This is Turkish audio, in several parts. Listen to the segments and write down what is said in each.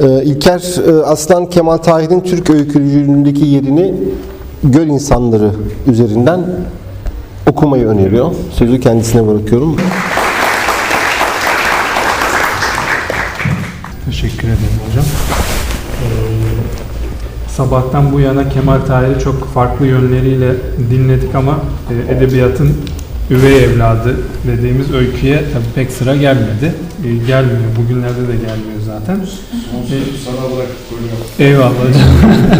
Ee, İlker e, Aslan Kemal Tahir'in Türk öykücülüğündeki yerini göl insanları üzerinden okumayı öneriyor. Sözü kendisine bırakıyorum. Teşekkür ederim hocam. Ee, sabahtan bu yana Kemal Tahir'i çok farklı yönleriyle dinledik ama e, edebiyatın üvey evladı dediğimiz öyküye tabii pek sıra gelmedi. E, gelmiyor. Bugünlerde de gelmiyor zaten. Ee, Sana bırakıp koyuyorum. Eyvallah hocam.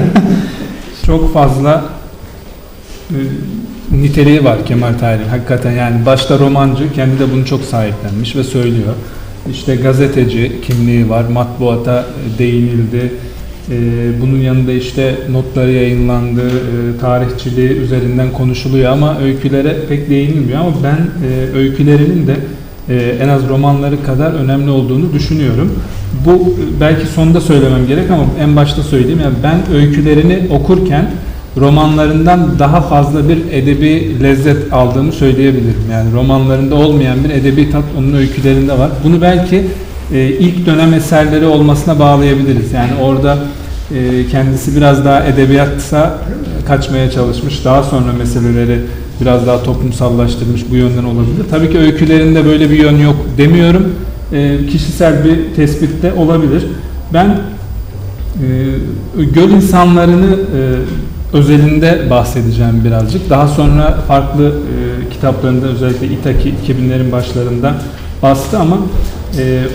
Çok fazla e, niteliği var Kemal Tahir'in. Hakikaten yani başta romancı, kendi de bunu çok sahiplenmiş ve söylüyor. İşte gazeteci kimliği var, matbuata e, değinildi. E, bunun yanında işte notları yayınlandı, e, tarihçiliği üzerinden konuşuluyor ama öykülere pek değinilmiyor. Ama ben e, öykülerinin de e, en az romanları kadar önemli olduğunu düşünüyorum. Bu e, belki sonda söylemem gerek ama en başta söyleyeyim. Yani ben öykülerini okurken romanlarından daha fazla bir edebi lezzet aldığımı söyleyebilirim. Yani romanlarında olmayan bir edebi tat onun öykülerinde var. Bunu belki ilk dönem eserleri olmasına bağlayabiliriz. Yani orada kendisi biraz daha edebiyatsa kaçmaya çalışmış. Daha sonra meseleleri biraz daha toplumsallaştırmış bu yönden olabilir. Tabii ki öykülerinde böyle bir yön yok demiyorum. E, kişisel bir tespitte olabilir. Ben e, göl insanlarını e, özelinde bahsedeceğim birazcık. Daha sonra farklı e, kitaplarında özellikle İtaki 2000'lerin başlarında bastı ama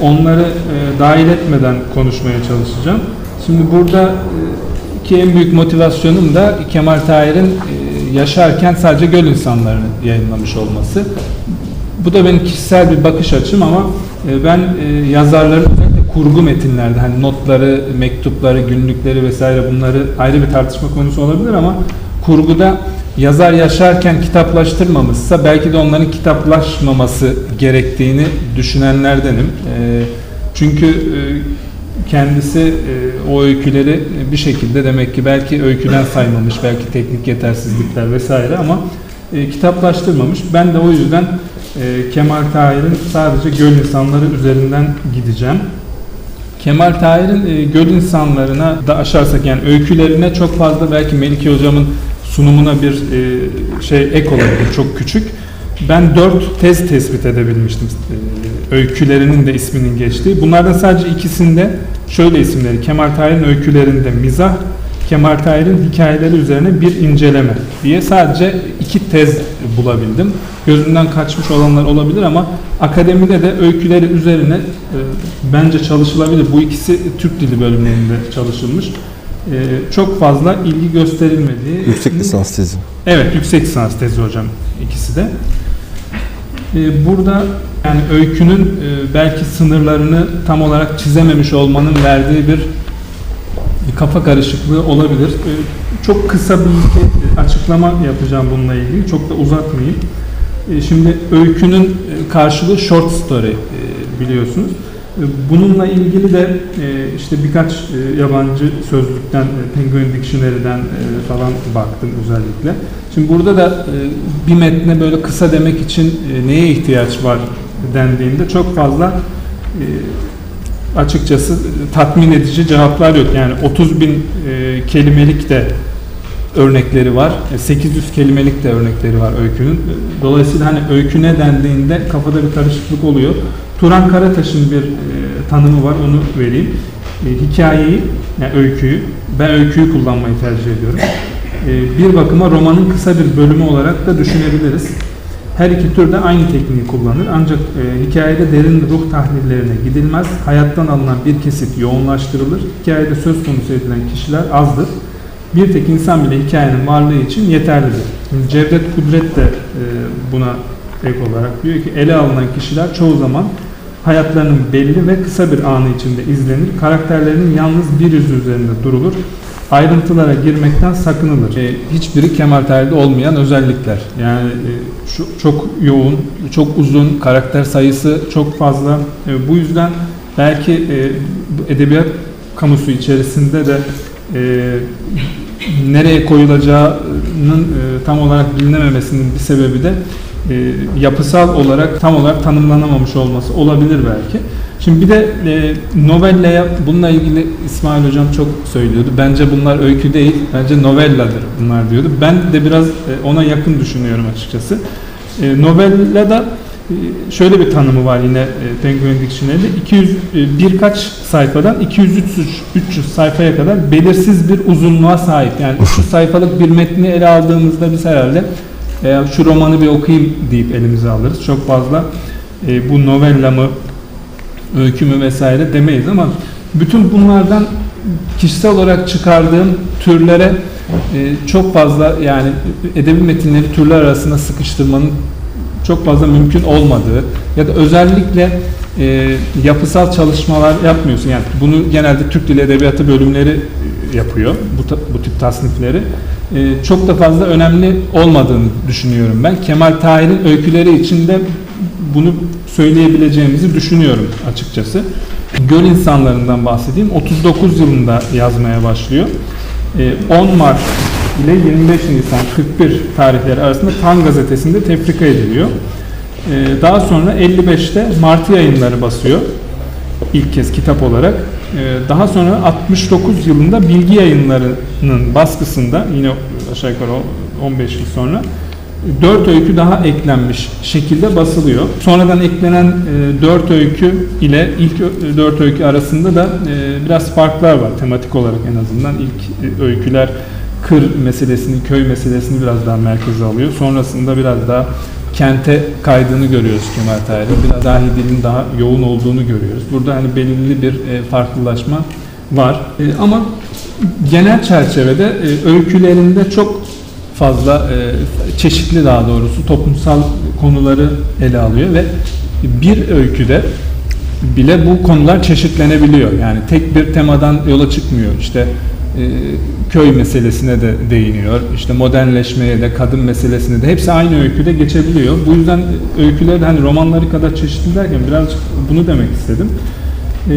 onları dahil etmeden konuşmaya çalışacağım. Şimdi burada e, ki en büyük motivasyonum da Kemal Tahir'in e, yaşarken sadece göl insanlarını yayınlamış olması. Bu da benim kişisel bir bakış açım ama e, ben yazarların kurgu metinlerde hani notları, mektupları, günlükleri vesaire bunları ayrı bir tartışma konusu olabilir ama kurguda yazar yaşarken kitaplaştırmamışsa belki de onların kitaplaşmaması gerektiğini düşünenlerdenim. Çünkü kendisi o öyküleri bir şekilde demek ki belki öyküden saymamış, belki teknik yetersizlikler vesaire ama e, kitaplaştırmamış. Ben de o yüzden e, Kemal Tahir'in sadece göl insanları üzerinden gideceğim. Kemal Tahir'in e, göl insanlarına da aşarsak yani öykülerine çok fazla belki Melike hocamın sunumuna bir e, şey ek olabilir çok küçük. Ben dört tez tespit edebilmiştim e, öykülerinin de isminin geçtiği. Bunlardan sadece ikisinde şöyle isimleri Kemal Tahir'in öykülerinde mizah, Kemal Tahir'in hikayeleri üzerine bir inceleme diye sadece iki tez bulabildim. Gözümden kaçmış olanlar olabilir ama akademide de öyküleri üzerine e, bence çalışılabilir. Bu ikisi Türk Dili bölümlerinde çalışılmış. E, çok fazla ilgi gösterilmediği. Yüksek lisans tezi. Evet, yüksek lisans tezi hocam ikisi de. Ee, Burada yani öykünün e, belki sınırlarını tam olarak çizememiş olmanın verdiği bir kafa karışıklığı olabilir. Çok kısa bir açıklama yapacağım bununla ilgili. Çok da uzatmayayım. Şimdi öykünün e, karşılığı short story e, biliyorsunuz. E, Bununla ilgili de e, işte birkaç e, yabancı sözlükten, Penguin Dictionary'den falan baktım özellikle. Şimdi burada da bir metne böyle kısa demek için neye ihtiyaç var dendiğinde çok fazla açıkçası tatmin edici cevaplar yok. Yani 30 bin kelimelik de örnekleri var. E, 800 kelimelik de örnekleri var öykünün. Dolayısıyla hani öykü ne dendiğinde kafada bir karışıklık oluyor. Turan Karataş'ın bir tanımı var onu vereyim. E, hikayeyi, yani öyküyü, ben öyküyü kullanmayı tercih ediyorum. E, bir bakıma romanın kısa bir bölümü olarak da düşünebiliriz. Her iki türde aynı tekniği kullanır ancak e, hikayede derin ruh tahlillerine gidilmez. Hayattan alınan bir kesit yoğunlaştırılır. Hikayede söz konusu edilen kişiler azdır. Bir tek insan bile hikayenin varlığı için yeterlidir. Şimdi Cevdet Kudret de e, buna ek olarak diyor ki ele alınan kişiler çoğu zaman hayatlarının belli ve kısa bir anı içinde izlenir. Karakterlerinin yalnız bir yüzü üzerinde durulur. Ayrıntılara girmekten sakınılır. E, hiçbiri Kemal Tahir'de olmayan özellikler. Yani e, şu, çok yoğun, çok uzun, karakter sayısı çok fazla. E, bu yüzden belki e, edebiyat kamusu içerisinde de e, nereye koyulacağının e, tam olarak bilinememesinin bir sebebi de e, yapısal olarak tam olarak tanımlanamamış olması olabilir belki. Şimdi bir de e, novellaya bununla ilgili İsmail Hocam çok söylüyordu. Bence bunlar öykü değil, bence novelladır bunlar diyordu. Ben de biraz e, ona yakın düşünüyorum açıkçası. E, novellada e, şöyle bir tanımı var yine e, Penguin Dictionary'de. 200 e, birkaç sayfadan 200 300 300 sayfaya kadar belirsiz bir uzunluğa sahip. Yani 300 sayfalık bir metni ele aldığımızda biz herhalde e, şu romanı bir okuyayım deyip elimize alırız. Çok fazla e, bu novella mı öykü mü vesaire demeyiz ama bütün bunlardan kişisel olarak çıkardığım türlere e, çok fazla yani edebi metinleri türler arasında sıkıştırmanın çok fazla mümkün olmadığı ya da özellikle e, yapısal çalışmalar yapmıyorsun. Yani bunu genelde Türk Dili Edebiyatı bölümleri e, yapıyor bu, bu tip tasnifleri. E, çok da fazla önemli olmadığını düşünüyorum ben. Kemal Tahir'in öyküleri içinde bunu söyleyebileceğimizi düşünüyorum açıkçası. Göl insanlarından bahsedeyim. 39 yılında yazmaya başlıyor. Ee, 10 Mart ile 25 Nisan 41 tarihleri arasında Tan gazetesinde tefrika ediliyor. Ee, Daha sonra 55'te Martı yayınları basıyor. İlk kez kitap olarak. Ee, Daha sonra 69 yılında Bilgi Yayınları'nın baskısında yine aşağı yukarı 15 yıl sonra 4 öykü daha eklenmiş şekilde basılıyor. Sonradan eklenen 4 öykü ile ilk 4 öykü arasında da e, biraz farklar var tematik olarak en azından. İlk e, öyküler kır meselesini, köy meselesini biraz daha merkeze alıyor. Sonrasında biraz daha kente kaydığını görüyoruz Kemal Tahir'in. Biraz dahi dilin daha yoğun olduğunu görüyoruz. Burada hani belirli bir e, farklılaşma var. E, Ama genel çerçevede e, öykülerinde çok fazla e, çeşitli daha doğrusu toplumsal konuları ele alıyor ve bir öyküde bile bu konular çeşitlenebiliyor. Yani tek bir temadan yola çıkmıyor. İşte köy meselesine de değiniyor. İşte modernleşmeye de, kadın meselesine de hepsi aynı öyküde geçebiliyor. Bu yüzden öyküler de hani romanları kadar çeşitli derken birazcık bunu demek istedim. E,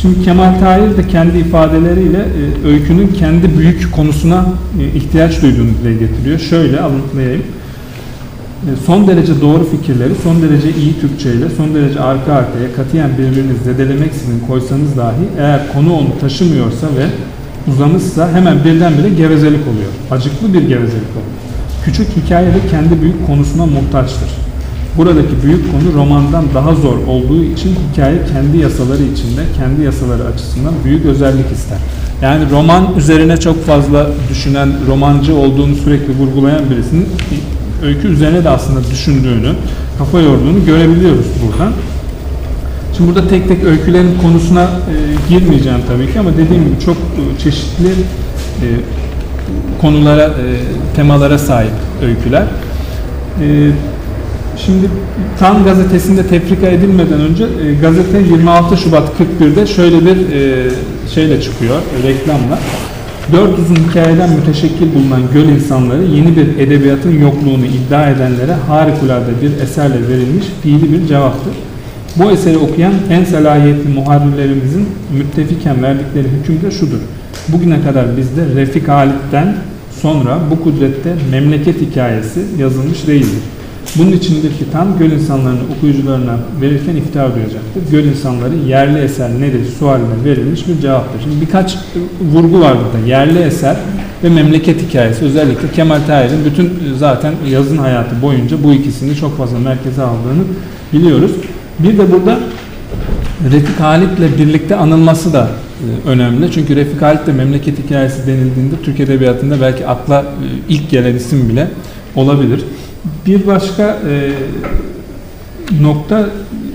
Şimdi Kemal Tahir de kendi ifadeleriyle e, öykünün kendi büyük konusuna e, ihtiyaç duyduğunu dile getiriyor. Şöyle alıntılayayım. E, son derece doğru fikirleri son derece iyi Türkçeyle son derece arka arkaya katiyen birbirini zedelemeksizin koysanız dahi eğer konu onu taşımıyorsa ve uzamışsa hemen birdenbire gevezelik oluyor. Acıklı bir gevezelik oluyor. Küçük hikaye de kendi büyük konusuna muhtaçtır. Buradaki büyük konu romandan daha zor olduğu için hikaye kendi yasaları içinde, kendi yasaları açısından büyük özellik ister. Yani roman üzerine çok fazla düşünen, romancı olduğunu sürekli vurgulayan birisinin öykü üzerine de aslında düşündüğünü, kafa yorduğunu görebiliyoruz buradan. Şimdi burada tek tek öykülerin konusuna e, girmeyeceğim tabii ki ama dediğim gibi çok e, çeşitli e, konulara, e, temalara sahip öyküler. E, Şimdi Tan gazetesinde tefrika edilmeden önce e, gazete 26 Şubat 41'de şöyle bir e, şeyle çıkıyor, reklamla. Dört uzun hikayeden müteşekkil bulunan göl insanları yeni bir edebiyatın yokluğunu iddia edenlere harikulade bir eserle verilmiş fiili bir cevaptır. Bu eseri okuyan en selahiyetli muharrirlerimizin müttefiken verdikleri hüküm de şudur. Bugüne kadar bizde Refik Halit'ten sonra bu kudrette memleket hikayesi yazılmış değildir. Bunun içindir ki tam göl insanlarını okuyucularına verirken iftihar duyacaktır. Göl insanları yerli eser nedir sualine verilmiş bir cevaptır. Şimdi birkaç vurgu var burada. Yerli eser ve memleket hikayesi. Özellikle Kemal Tahir'in bütün zaten yazın hayatı boyunca bu ikisini çok fazla merkeze aldığını biliyoruz. Bir de burada Refik Halit'le birlikte anılması da e, önemli. Çünkü Refik Halit de memleket hikayesi denildiğinde Türk Edebiyatı'nda belki akla e, ilk gelen isim bile olabilir. Bir başka e, nokta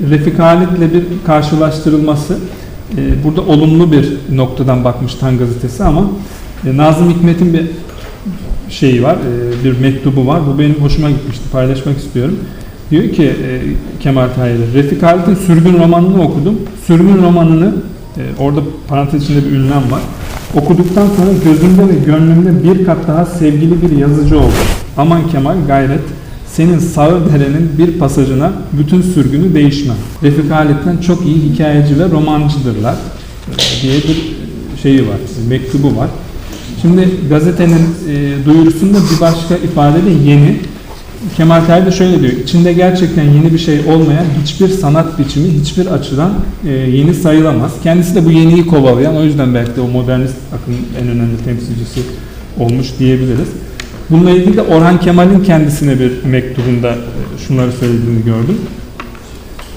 Refik Halit'le bir karşılaştırılması. Burada olumlu bir noktadan bakmış Tan gazetesi ama Nazım Hikmet'in bir şeyi var, bir mektubu var. Bu benim hoşuma gitmişti, paylaşmak istiyorum. Diyor ki e, Kemal Tahir, Refik Halit'in Sürgün romanını okudum. Sürgün romanını, e, orada parantez içinde bir ünlem var. Okuduktan sonra gözümde ve gönlümde bir kat daha sevgili bir yazıcı oldu. Aman Kemal gayret, senin sağır derenin bir pasajına bütün sürgünü değişmem. Refik Halit'ten çok iyi hikayeci ve romancıdırlar e, diye bir şeyi var, mektubu var. Şimdi gazetenin e, duyurusunda bir başka ifade de yeni. Kemal Tahir de şöyle diyor. İçinde gerçekten yeni bir şey olmayan hiçbir sanat biçimi hiçbir açıdan e, yeni sayılamaz. Kendisi de bu yeniyi kovalayan o yüzden belki de o modernist akımın en önemli temsilcisi olmuş diyebiliriz. Bununla ilgili de Orhan Kemal'in kendisine bir mektubunda e, şunları söylediğini gördüm.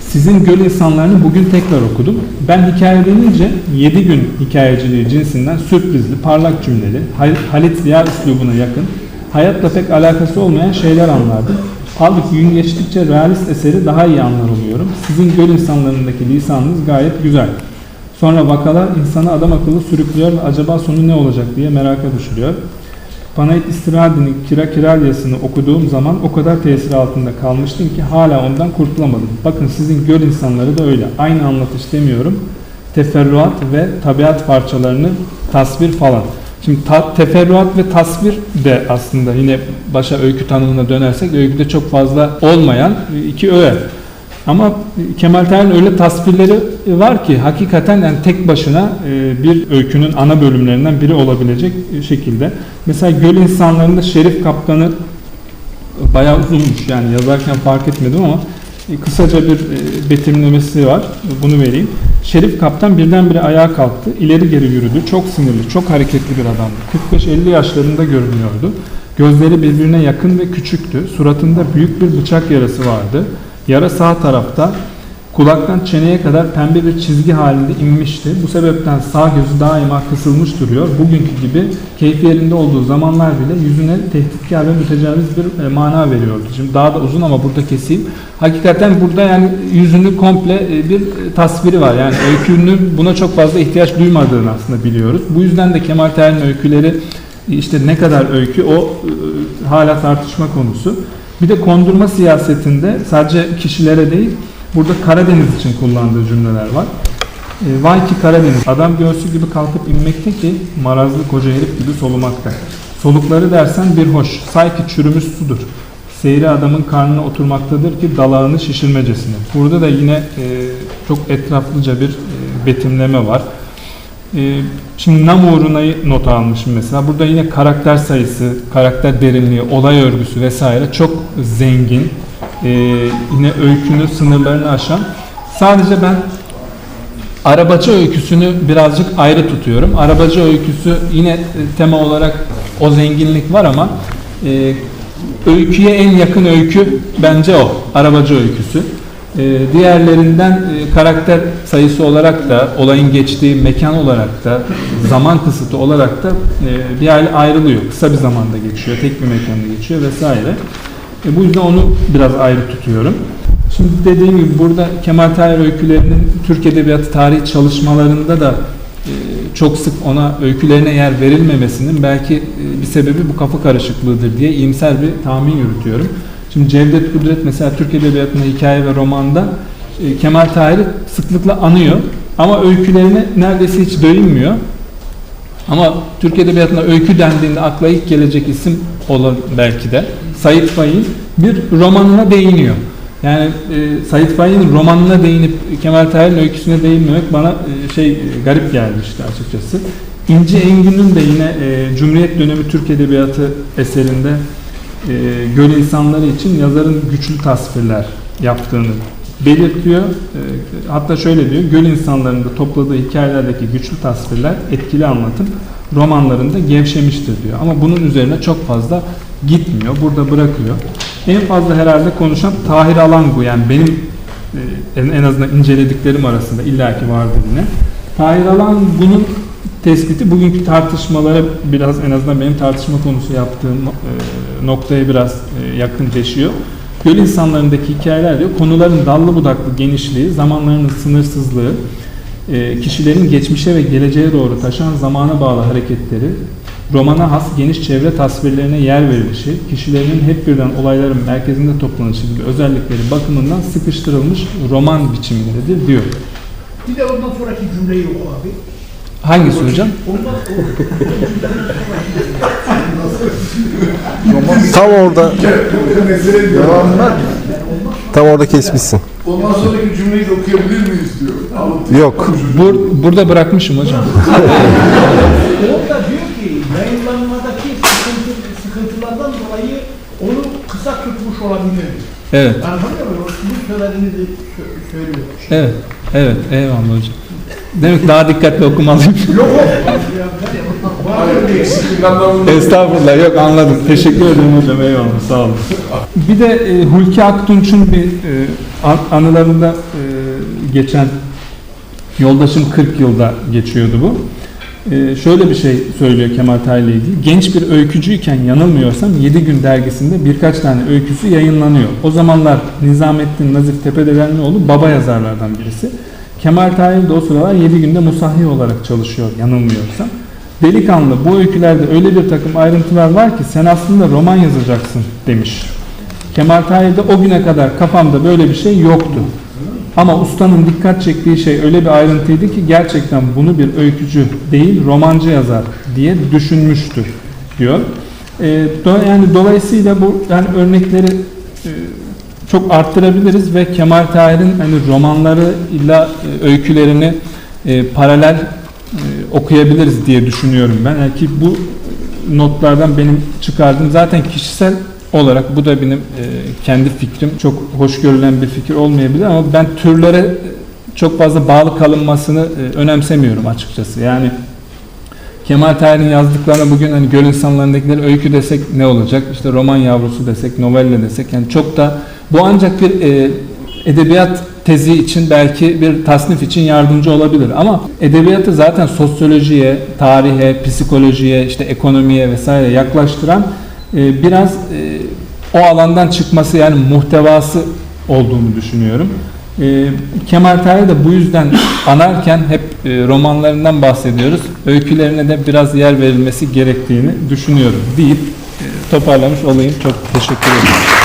Sizin göl insanlarını bugün tekrar okudum. Ben hikaye denince 7 gün hikayeciliği cinsinden sürprizli, parlak cümleli, Hal- Halit Ziya üslubuna yakın, hayatla pek alakası olmayan şeyler anlardım. Halbuki gün geçtikçe realist eseri daha iyi anlar oluyorum. Sizin göl insanlarındaki lisanınız gayet güzel. Sonra vakalar insanı adam akıllı sürüklüyor ve acaba sonu ne olacak diye meraka düşürüyor. Panayit İstiradi'nin Kira Kiralyası'nı okuduğum zaman o kadar tesir altında kalmıştım ki hala ondan kurtulamadım. Bakın sizin göl insanları da öyle. Aynı anlatış demiyorum. Teferruat ve tabiat parçalarını tasvir falan. Şimdi ta- teferruat ve tasvir de aslında yine başa öykü tanımına dönersek öyküde çok fazla olmayan iki öğe. Ama Kemal Tahir'in öyle tasvirleri var ki hakikaten yani tek başına e, bir öykünün ana bölümlerinden biri olabilecek şekilde. Mesela Göl İnsanları'nda Şerif Kaptan'ı bayağı uzunmuş yani yazarken fark etmedim ama e, kısaca bir e, betimlemesi var. Bunu vereyim. Şerif Kaptan birdenbire ayağa kalktı. ileri geri yürüdü. Çok sinirli, çok hareketli bir adamdı. 45-50 yaşlarında görünüyordu. Gözleri birbirine yakın ve küçüktü. Suratında büyük bir bıçak yarası vardı. Yara sağ tarafta. Kulaktan çeneye kadar pembe bir çizgi halinde inmişti. Bu sebepten sağ gözü daima kısılmış duruyor. Bugünkü gibi keyfi yerinde olduğu zamanlar bile yüzüne tehditkar ve mütecaviz bir e, mana veriyordu. Şimdi daha da uzun ama burada keseyim. Hakikaten burada yani yüzünü komple e, bir e, tasviri var. Yani öykünün buna çok fazla ihtiyaç duymadığını aslında biliyoruz. Bu yüzden de Kemal Tahir'in öyküleri işte ne kadar öykü o hala tartışma konusu. Bir de kondurma siyasetinde sadece kişilere değil Burada Karadeniz için kullandığı cümleler var. E, vay ki Karadeniz, adam göğsü gibi kalkıp inmekte ki marazlı koca herif gibi solumakta. Solukları dersen bir hoş, say ki çürümüş sudur. Seyri adamın karnına oturmaktadır ki dalağını şişirmecesine. Burada da yine e, çok etraflıca bir e, betimleme var. E, şimdi nam uğruna'yı not almışım mesela. Burada yine karakter sayısı, karakter derinliği, olay örgüsü vesaire çok zengin. Ee, yine öykünün sınırlarını aşan. Sadece ben arabacı öyküsünü birazcık ayrı tutuyorum. Arabacı öyküsü yine e, tema olarak o zenginlik var ama e, öyküye en yakın öykü bence o. Arabacı öyküsü. E, diğerlerinden e, karakter sayısı olarak da, olayın geçtiği mekan olarak da, zaman kısıtı olarak da e, bir ayrılıyor. Kısa bir zamanda geçiyor, tek bir mekanda geçiyor vesaire. E, bu yüzden onu biraz ayrı tutuyorum. Şimdi dediğim gibi burada Kemal Tahir öykülerinin Türk Edebiyatı tarihi çalışmalarında da e, çok sık ona öykülerine yer verilmemesinin belki e, bir sebebi bu kafa karışıklığıdır diye iyimser bir tahmin yürütüyorum. Şimdi Cevdet Kudret mesela Türk Edebiyatı'nda hikaye ve romanda e, Kemal Tahir'i sıklıkla anıyor ama öykülerine neredeyse hiç değinmiyor. Ama Türk Edebiyatı'nda öykü dendiğinde akla ilk gelecek isim olan belki de Sait Faik'in bir romanına değiniyor. Yani e, Sait Faik'in romanına değinip Kemal Tahir'in öyküsüne değinmemek bana e, şey e, garip gelmişti açıkçası. İnci Engün'ün de yine e, Cumhuriyet dönemi Türk Edebiyatı eserinde e, göl insanları için yazarın güçlü tasvirler yaptığını belirtiyor. E, hatta şöyle diyor, göl insanlarında topladığı hikayelerdeki güçlü tasvirler, etkili anlatım romanlarında gevşemiştir diyor. Ama bunun üzerine çok fazla gitmiyor, burada bırakıyor. En fazla herhalde konuşan Tahir Alangu yani benim e, en, azından incelediklerim arasında illaki vardır yine. Tahir Alangu'nun tespiti bugünkü tartışmalara biraz en azından benim tartışma konusu yaptığım e, noktaya biraz e, yakınleşiyor. Göl insanlarındaki hikayeler diyor konuların dallı budaklı genişliği, zamanlarının sınırsızlığı, e, kişilerin geçmişe ve geleceğe doğru taşan zamana bağlı hareketleri, romana has geniş çevre tasvirlerine yer verilişi, kişilerin hep birden olayların merkezinde toplanışı gibi özellikleri bakımından sıkıştırılmış roman biçimleridir diyor. Bir de ondan sonraki cümleyi oku abi. Hangisi hocam? Tam orada tam orada kesmişsin. Ondan sonraki cümleyi de okuyabilir miyiz diyor. Alıntı. Yok. Bur- burada bırakmışım hocam. Orada diyor ki yayınlanmadaki sıkıntı, sıkıntılardan dolayı onu kısa tutmuş olabilir. Evet. Anlatabiliyor muyum? Bu söylediğinizi sö- söylüyor. Evet. Evet. Eyvallah hocam. Demek daha dikkatli okumalıyım. Yok. Estağfurullah yok anladım. Teşekkür ederim hocam eyvallah sağ olun. Bir de e, Hulki Aktunç'un bir e, an- anılarında e, geçen yoldaşım 40 yılda geçiyordu bu. E, şöyle bir şey söylüyor Kemal Tahir'le ilgili. Genç bir öykücüyken yanılmıyorsam 7 gün dergisinde birkaç tane öyküsü yayınlanıyor. O zamanlar Nizamettin Nazif Tepedelenlioğlu baba yazarlardan birisi. Kemal Tahir de o sıralar 7 günde musahhi olarak çalışıyor yanılmıyorsam. Delikanlı bu öykülerde öyle bir takım ayrıntılar var ki sen aslında roman yazacaksın demiş. Kemal Tahir'de o güne kadar kafamda böyle bir şey yoktu. Ama ustanın dikkat çektiği şey öyle bir ayrıntıydı ki gerçekten bunu bir öykücü değil romancı yazar diye düşünmüştü diyor. Ee, do- yani dolayısıyla bu yani örnekleri çok arttırabiliriz ve Kemal Tahir'in hani romanlarıyla e, öykülerini e, paralel e, okuyabiliriz diye düşünüyorum ben. Yani ki bu notlardan benim çıkardığım zaten kişisel olarak bu da benim e, kendi fikrim. Çok hoş görülen bir fikir olmayabilir ama ben türlere e, çok fazla bağlı kalınmasını e, önemsemiyorum açıkçası. Yani Kemal Tahir'in yazdıklarına bugün hani göl insanlarındakileri öykü desek ne olacak? İşte roman yavrusu desek, novelle desek yani çok da bu ancak bir e, edebiyat tezi için belki bir tasnif için yardımcı olabilir ama edebiyatı zaten sosyolojiye, tarihe, psikolojiye, işte ekonomiye vesaire yaklaştıran e, biraz e, o alandan çıkması yani muhtevası olduğunu düşünüyorum. E, Kemal Tahir de bu yüzden anarken hep e, romanlarından bahsediyoruz. Öykülerine de biraz yer verilmesi gerektiğini düşünüyorum deyip e, toparlamış olayım. Çok teşekkür ederim.